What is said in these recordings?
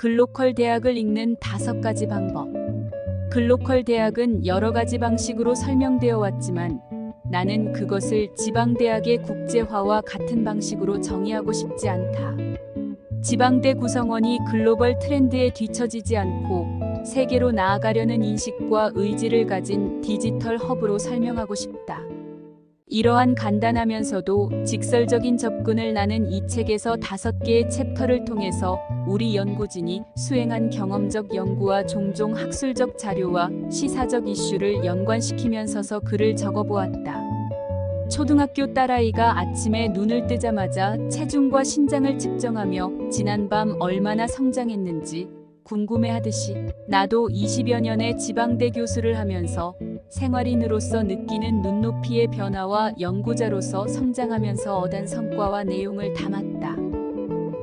글로컬 대학을 읽는 다섯 가지 방법. 글로컬 대학은 여러 가지 방식으로 설명되어 왔지만 나는 그것을 지방대학의 국제화와 같은 방식으로 정의하고 싶지 않다. 지방대 구성원이 글로벌 트렌드에 뒤처지지 않고 세계로 나아가려는 인식과 의지를 가진 디지털 허브로 설명하고 싶다. 이러한 간단하면서도 직설적인 접근을 나는 이 책에서 다섯 개의 챕터를 통해서 우리 연구진이 수행한 경험적 연구와 종종 학술적 자료와 시사적 이슈를 연관시키면서서 글을 적어보았다. 초등학교 딸아이가 아침에 눈을 뜨자마자 체중과 신장을 측정하며 지난밤 얼마나 성장했는지 궁금해하듯이 나도 20여 년의 지방대 교수를 하면서 생활인으로서 느끼는 눈높이의 변화와 연구자로서 성장하면서 얻은 성과와 내용을 담았다.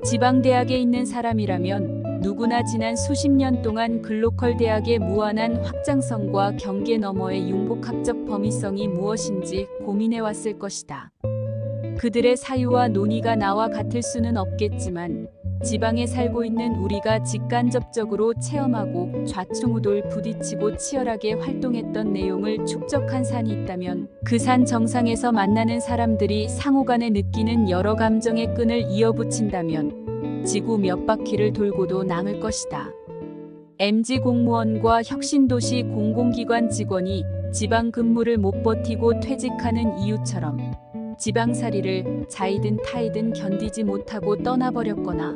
지방대학에 있는 사람이라면 누구나 지난 수십 년 동안 글로컬 대학의 무한한 확장성과 경계 너머의 융복학적 범위성이 무엇인지 고민해 왔을 것이다. 그들의 사유와 논의가 나와 같을 수는 없겠지만 지방에 살고 있는 우리가 직간접적으로 체험하고 좌충우돌 부딪히고 치열하게 활동했던 내용을 축적한 산이 있다면 그 산 정상에서 만나는 사람들이 상호간에 느끼는 여러 감정의 끈을 이어붙인다면 지구 몇 바퀴를 돌고도 남을 것이다. MG 공무원과 혁신도시 공공기관 직원이 지방 근무를 못 버티고 퇴직하는 이유처럼 지방살이를 자이든 타이든 견디지 못하고 떠나버렸거나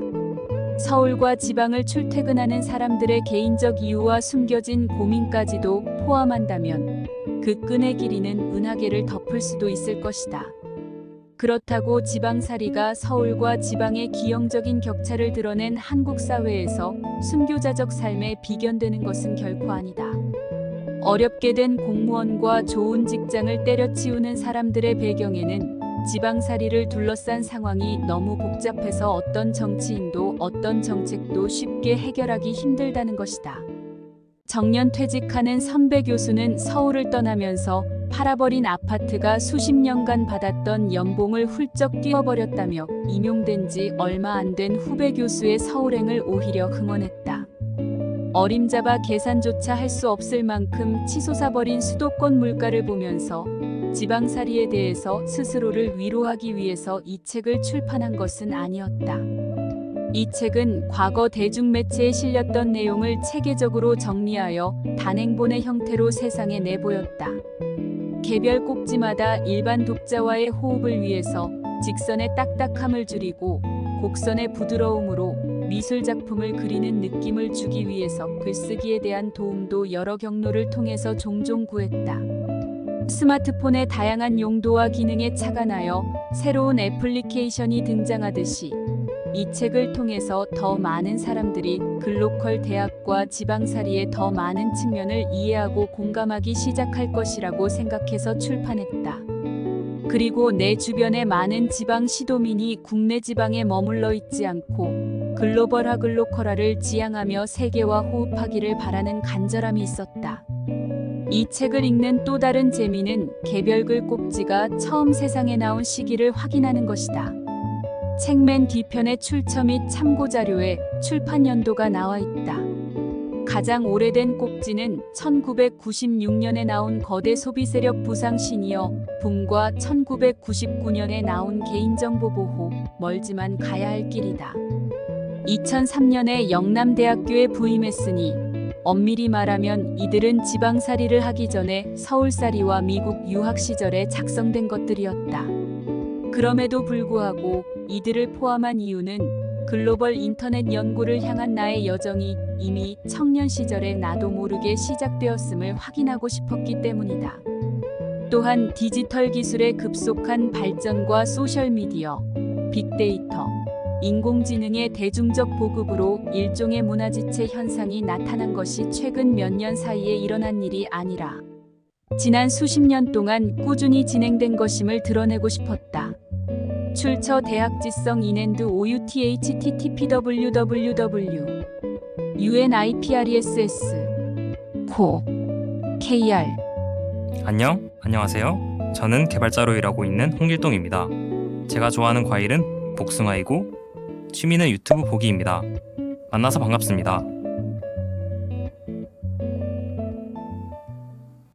서울과 지방을 출퇴근하는 사람들의 개인적 이유와 숨겨진 고민까지도 포함한다면 그 끈의 길이는 은하계를 덮을 수도 있을 것이다. 그렇다고 지방살이가 서울과 지방의 기형적인 격차를 드러낸 한국 사회에서 순교자적 삶에 비견되는 것은 결코 아니다. 어렵게 된 공무원과 좋은 직장을 때려치우는 사람들의 배경에는 지방살이를 둘러싼 상황이 너무 복잡해서 어떤 정치인도 어떤 정책도 쉽게 해결하기 힘들다는 것이다. 정년 퇴직하는 선배 교수는 서울을 떠나면서 팔아버린 아파트가 수십 년간 받았던 연봉을 훌쩍 뛰어버렸다며 임용된 지 얼마 안 된 후배 교수의 서울행을 오히려 흥원했다. 어림잡아 계산조차 할 수 없을 만큼 치솟아버린 수도권 물가를 보면서 지방살이에 대해서 스스로를 위로하기 위해서 이 책을 출판한 것은 아니었다. 이 책은 과거 대중매체에 실렸던 내용을 체계적으로 정리하여 단행본의 형태로 세상에 내보였다. 개별 꼭지마다 일반 독자와의 호흡을 위해서 직선의 딱딱함을 줄이고 곡선의 부드러움으로 미술 작품을 그리는 느낌을 주기 위해서 글쓰기에 대한 도움도 여러 경로를 통해서 종종 구했다. 스마트폰의 다양한 용도와 기능에 착안하여 새로운 애플리케이션이 등장하듯이 이 책을 통해서 더 많은 사람들이 글로컬 대학과 지방살이의 더 많은 측면을 이해하고 공감하기 시작할 것이라고 생각해서 출판했다. 그리고 내 주변의 많은 지방 시도민이 국내 지방에 머물러 있지 않고 글로벌화 글로컬화를 지향하며 세계와 호흡하기를 바라는 간절함이 있었다. 이 책을 읽는 또 다른 재미는 개별글 꼭지가 처음 세상에 나온 시기를 확인하는 것이다. 책맨 뒤편에 출처 및 참고 자료에 출판 연도가 나와 있다. 가장 오래된 꼭지는 1996년에 나온 거대 소비 세력 부상 시니어 붐과 1999년에 나온 개인정보 보호 멀지만 가야 할 길이다. 2003년에 영남대학교에 부임했으니 엄밀히 말하면 이들은 지방살이를 하기 전에 서울살이와 미국 유학 시절에 작성된 것들이었다. 그럼에도 불구하고 이들을 포함한 이유는 글로벌 인터넷 연구를 향한 나의 여정이 이미 청년 시절에 나도 모르게 시작되었음을 확인하고 싶었기 때문이다. 또한 디지털 기술의 급속한 발전과 소셜미디어, 빅데이터, 인공지능의 대중적 보급으로 일종의 문화지체 현상이 나타난 것이 최근 몇 년 사이에 일어난 일이 아니라 지난 수십 년 동안 꾸준히 진행된 것임을 드러내고 싶었다. 출처 대학지성 인앤드 OUTHTTPWWW UNIPRESS 코 KR 안녕, 안녕하세요. 저는 개발자로 일하고 있는 홍길동입니다. 제가 좋아하는 과일은 복숭아이고 취미는 유튜브 보기입니다. 만나서 반갑습니다.